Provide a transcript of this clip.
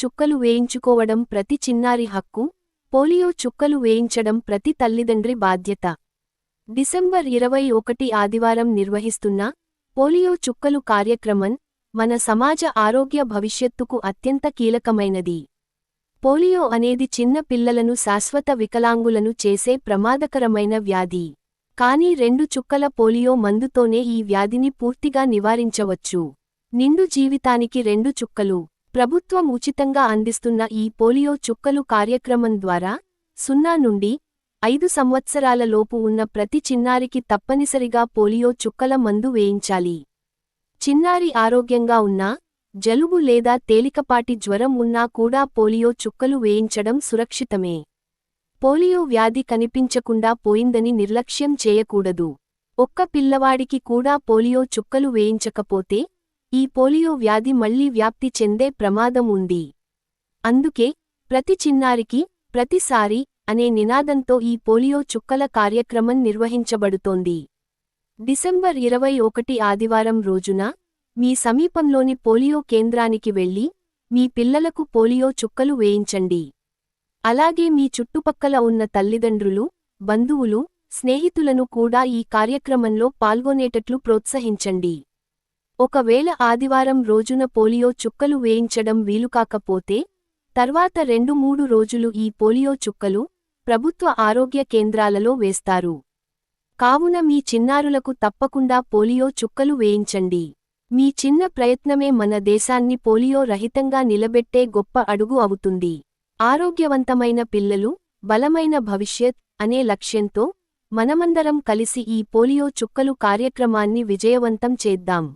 చుక్కలు వేయించుకోవడం ప్రతి చిన్నారి హక్కు పోలియో చుక్కలు వేయించడం ప్రతి తల్లిదండ్రి బాధ్యత. డిసెంబర్ ఇరవై ఒకటి ఆదివారం నిర్వహిస్తున్న పోలియో చుక్కలు కార్యక్రమం మన సమాజ ఆరోగ్య భవిష్యత్తుకు అత్యంత కీలకమైనది. పోలియో అనేది చిన్న పిల్లలను శాశ్వత వికలాంగులను చేసే ప్రమాదకరమైన వ్యాధి. కానీ రెండు చుక్కల పోలియో మందుతోనే ఈ వ్యాధిని పూర్తిగా నివారించవచ్చు. నిండు జీవితానికి రెండు చుక్కలు. ప్రభుత్వం ఉచితంగా అందిస్తున్న ఈ పోలియో చుక్కలు కార్యక్రమం ద్వారా సున్నా నుండి ఐదు సంవత్సరాల లోపు ఉన్న ప్రతి చిన్నారికి తప్పనిసరిగా పోలియో చుక్కల మందు వేయించాలి. చిన్నారి ఆరోగ్యంగా ఉన్నా జలుబు లేదా తేలికపాటి జ్వరం ఉన్నా కూడా పోలియో చుక్కలు వేయించడం సురక్షితమే. పోలియో వ్యాధి కనిపించకుండా పోయిందని నిర్లక్ష్యం చేయకూడదు. ఒక్క పిల్లవాడికి కూడా పోలియో చుక్కలు వేయించకపోతే ఈ పోలియో వ్యాధి మళ్ళీ వ్యాప్తి చెందే ప్రమాదం ఉంది. అందుకే ప్రతి చిన్నారికి ప్రతిసారి అనే నినాదంతో ఈ పోలియో చుక్కల కార్యక్రమం నిర్వహించబడుతోంది. డిసెంబర్ ఇరవై ఒకటి ఆదివారం రోజున మీ సమీపంలోని పోలియో కేంద్రానికి వెళ్ళి మీ పిల్లలకు పోలియో చుక్కలు వేయించండి. అలాగే మీ చుట్టుపక్కల ఉన్న తల్లిదండ్రులు బంధువులు స్నేహితులను కూడా ఈ కార్యక్రమంలో పాల్గొనేటట్లు ప్రోత్సహించండి. ఒకవేళ ఆదివారం రోజున పోలియో చుక్కలు వేయించడం వీలుకాకపోతే తర్వాత రెండు మూడు రోజులు ఈ పోలియో చుక్కలు ప్రభుత్వ ఆరోగ్య కేంద్రాలలో వేస్తారు. కావున మీ చిన్నారులకు తప్పకుండా పోలియో చుక్కలు వేయించండి. మీ చిన్న ప్రయత్నమే మన దేశాన్ని పోలియో రహితంగా నిలబెట్టే గొప్ప అడుగు అవుతుంది. ఆరోగ్యవంతమైన పిల్లలు బలమైన భవిష్యత్ అనే లక్ష్యంతో మనమందరం కలిసి ఈ పోలియో చుక్కలు కార్యక్రమాన్ని విజయవంతం చేద్దాం.